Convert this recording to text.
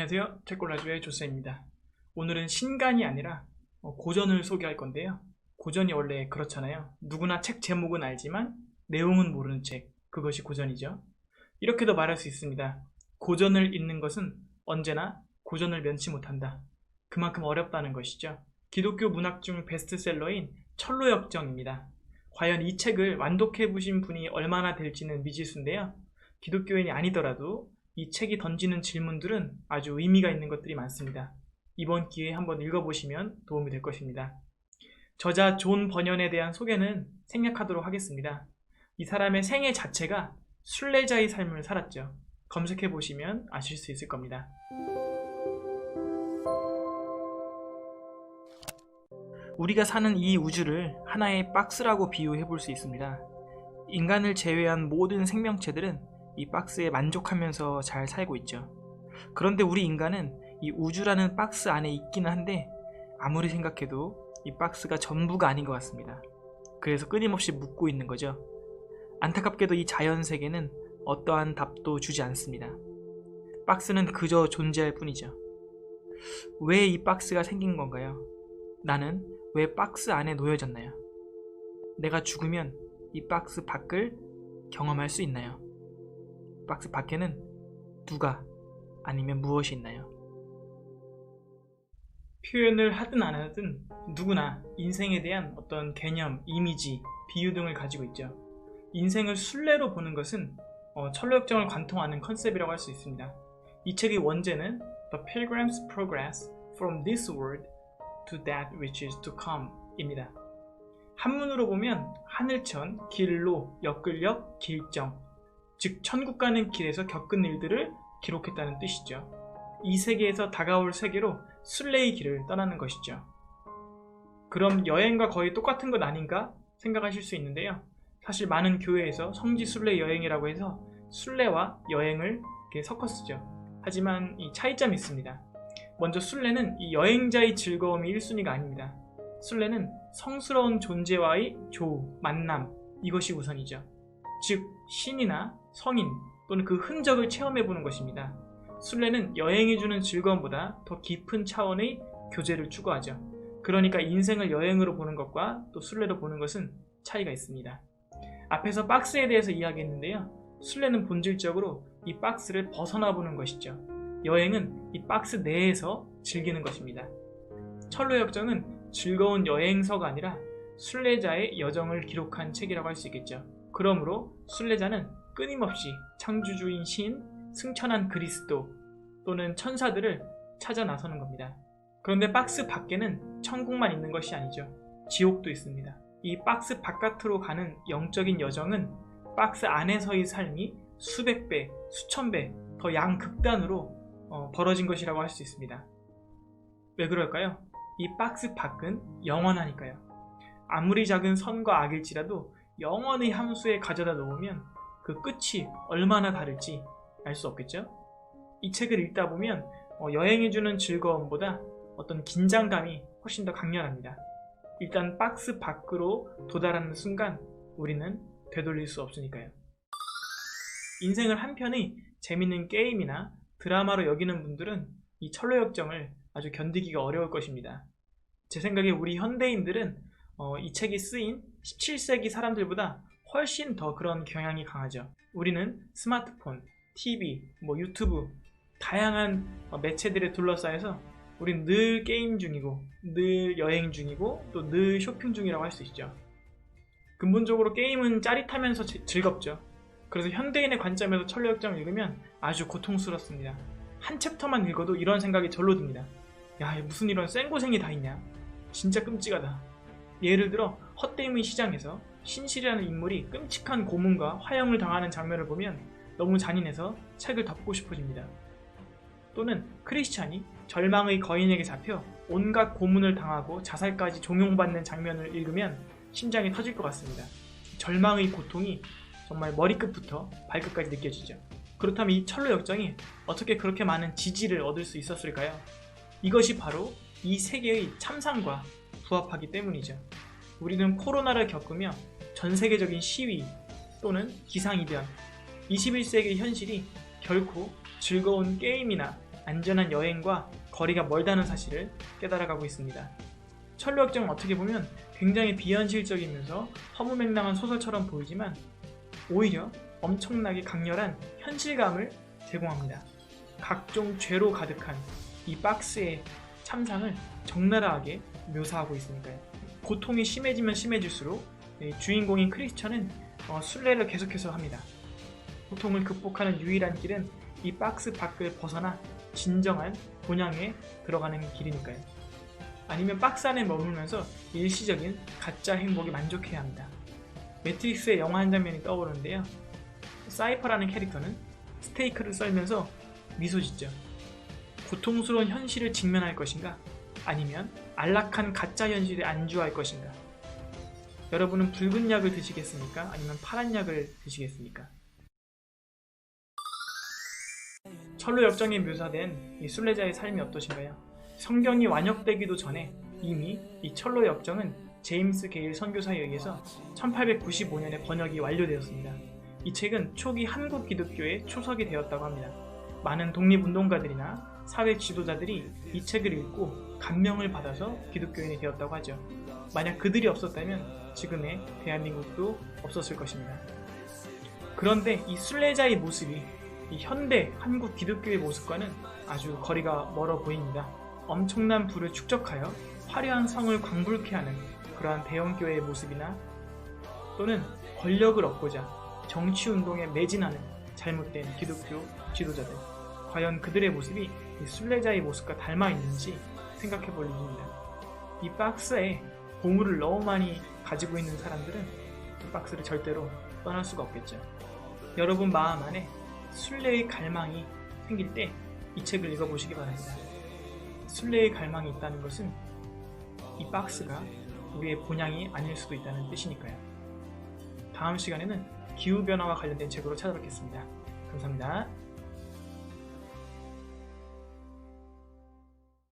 안녕하세요. 책골라주의 조스입니다. 오늘은 신간이 아니라 어, 고전을 소개할 건데요. 고전이 원래 그렇잖아요. 누구나 책 제목은 알지만 내용은 모르는 책. 그것이 고전이죠. 이렇게도 말할 수 있습니다. 고전을 읽는 것은 언제나 고전을 면치 못한다. 그만큼 어렵다는 것이죠. 기독교 문학 중 베스트셀러인 철로역정입니다. 과연 이 책을 완독해 보신 분이 얼마나 될지는 미지수인데요. 기독교인이 아니더라도 이 책이 던지는 질문들은 아주 의미가 있는 것들이 많습니다. 이번 기회에 한번 읽어보시면 도움이 될 것입니다. 저자 존 버년에 대한 소개는 생략하도록 하겠습니다. 이 사람의 생애 자체가 순례자의 삶을 살았죠. 검색해 보시면 아실 수 있을 겁니다. 우리가 사는 이 우주를 하나의 박스라고 비유해 볼 수 있습니다. 인간을 제외한 모든 생명체들은 이 박스에 만족하면서 잘 살고 있죠. 그런데 우리 인간은 이 우주라는 박스 안에 있기는 한데 아무리 생각해도 이 박스가 전부가 아닌 것 같습니다. 그래서 끊임없이 묻고 있는 거죠. 안타깝게도 이 자연 세계는 어떠한 답도 주지 않습니다. 박스는 그저 존재할 뿐이죠. 왜 이 박스가 생긴 건가요? 나는 왜 박스 안에 놓여졌나요? 내가 죽으면 이 박스 밖을 경험할 수 있나요? 박스 밖에는 누가 아니면 무엇이 있나요? 표현을 하든 안 하든 누구나 인생에 대한 어떤 개념, 이미지, 비유 등을 가지고 있죠. 인생을 순례로 보는 것은 어, 철로역정을 관통하는 컨셉이라고 할 수 있습니다. 이 책의 원제는 The Pilgrim's Progress from this world to that which is to come 입니다. 한문으로 보면 하늘천, 길로, 역근력, 길정 즉 천국 가는 길에서 겪은 일들을 기록했다는 뜻이죠. 이 세계에서 다가올 세계로 순례의 길을 떠나는 것이죠. 그럼 여행과 거의 똑같은 것 아닌가 생각하실 수 있는데요. 사실 많은 교회에서 성지 순례 여행이라고 해서 순례와 여행을 이렇게 섞어 쓰죠. 하지만 이 차이점이 있습니다. 먼저 순례는 이 여행자의 즐거움이 1순위가 아닙니다. 순례는 성스러운 존재와의 조, 만남 이것이 우선이죠. 즉 신이나 성인 또는 그 흔적을 체험해 보는 것입니다. 순례는 여행이 주는 즐거움보다 더 깊은 차원의 교제를 추구하죠. 그러니까 인생을 여행으로 보는 것과 또 순례로 보는 것은 차이가 있습니다. 앞에서 박스에 대해서 이야기했는데요. 순례는 본질적으로 이 박스를 벗어나 보는 것이죠. 여행은 이 박스 내에서 즐기는 것입니다. 철로 역정은 즐거운 여행서가 아니라 순례자의 여정을 기록한 책이라고 할 수 있겠죠. 그러므로 순례자는 끊임없이 창조주인 신, 승천한 그리스도 또는 천사들을 찾아 나서는 겁니다. 그런데 박스 밖에는 천국만 있는 것이 아니죠. 지옥도 있습니다. 이 박스 바깥으로 가는 영적인 여정은 박스 안에서의 삶이 수백 배, 수천 배 더 양극단으로 어, 벌어진 것이라고 할 수 있습니다. 왜 그럴까요? 이 박스 밖은 영원하니까요. 아무리 작은 선과 악일지라도 영원의 함수에 가져다 놓으면 그 끝이 얼마나 다를지 알 수 없겠죠? 이 책을 읽다 보면 어, 여행해주는 즐거움보다 어떤 긴장감이 훨씬 더 강렬합니다. 일단 박스 밖으로 도달하는 순간 우리는 되돌릴 수 없으니까요. 인생을 한편의 재밌는 게임이나 드라마로 여기는 분들은 이 철로 역정을 아주 견디기가 어려울 것입니다. 제 생각에 우리 현대인들은 어, 이 책이 쓰인 17세기 사람들보다 훨씬 더 그런 경향이 강하죠. 우리는 스마트폰, TV, 뭐 유튜브 다양한 어, 매체들에 둘러싸여서 우린 늘 게임 중이고 늘 여행 중이고 또 늘 쇼핑 중이라고 할 수 있죠. 근본적으로 게임은 짜릿하면서 지- 즐겁죠. 그래서 현대인의 관점에서 철로역정을 읽으면 아주 고통스럽습니다. 한 챕터만 읽어도 이런 생각이 절로 듭니다. 야, 무슨 이런 생고생이 다 있냐? 진짜 끔찍하다. 예를 들어 헛되임의 시장에서 신실이라는 인물이 끔찍한 고문과 화형을 당하는 장면을 보면 너무 잔인해서 책을 덮고 싶어집니다. 또는 크리스찬이 절망의 거인에게 잡혀 온갖 고문을 당하고 자살까지 종용받는 장면을 읽으면 심장이 터질 것 같습니다. 절망의 고통이 정말 머리끝부터 발끝까지 느껴지죠. 그렇다면 이 철로 역정이 어떻게 그렇게 많은 지지를 얻을 수 있었을까요? 이것이 바로 이 세계의 참상과 부합하기 때문이죠. 우리는 코로나를 겪으며 전 세계적인 시위 또는 기상이변, 21세기의 현실이 결코 즐거운 게임이나 안전한 여행과 거리가 멀다는 사실을 깨달아가고 있습니다. 철로역정은 어떻게 보면 굉장히 비현실적이면서 허무맹랑한 소설처럼 보이지만 오히려 엄청나게 강렬한 현실감을 제공합니다. 각종 죄로 가득한 이 박스의 참상을 적나라하게 묘사하고 있으니까요. 고통이 심해지면 심해질수록 이 주인공인 크리스천은 어, 순례를 계속해서 합니다. 고통을 극복하는 유일한 길은 이 박스 밖을 벗어나 진정한 본향에 들어가는 길이니까요. 아니면 박스 안에 머물면서 일시적인 가짜 행복에 만족해야 합니다. 매트릭스의 영화 한 장면이 떠오르는데요. 사이퍼라는 캐릭터는 스테이크를 썰면서 미소 짓죠. 고통스러운 현실을 직면할 것인가? 아니면 안락한 가짜 현실에 안주할 것인가? 여러분은 붉은 약을 드시겠습니까? 아니면 파란 약을 드시겠습니까? 철로 역정에 묘사된 이 순례자의 삶이 어떠신가요? 성경이 완역되기도 전에 이미 이 철로 역정은 제임스 게일 선교사에 의해서 1895년에 번역이 완료되었습니다. 이 책은 초기 한국 기독교의 초석이 되었다고 합니다. 많은 독립운동가들이나 사회 지도자들이 이 책을 읽고 감명을 받아서 기독교인이 되었다고 하죠. 만약 그들이 없었다면 지금의 대한민국도 없었을 것입니다. 그런데 이 순례자의 모습이 이 현대 한국 기독교의 모습과는 아주 거리가 멀어 보입니다. 엄청난 부를 축적하여 화려한 성을 광불케 하는 그러한 대형교회의 모습이나 또는 권력을 얻고자 정치운동에 매진하는 잘못된 기독교 지도자들 과연 그들의 모습이 이 순례자의 모습과 닮아 있는지 생각해 볼 일입니다. 이 박스에 보물을 너무 많이 가지고 있는 사람들은 이 박스를 절대로 떠날 수가 없겠죠. 여러분 마음 안에 순례의 갈망이 생길 때 이 책을 읽어보시기 바랍니다. 순례의 갈망이 있다는 것은 이 박스가 우리의 본향이 아닐 수도 있다는 뜻이니까요. 다음 시간에는 기후변화와 관련된 책으로 찾아뵙겠습니다. 감사합니다.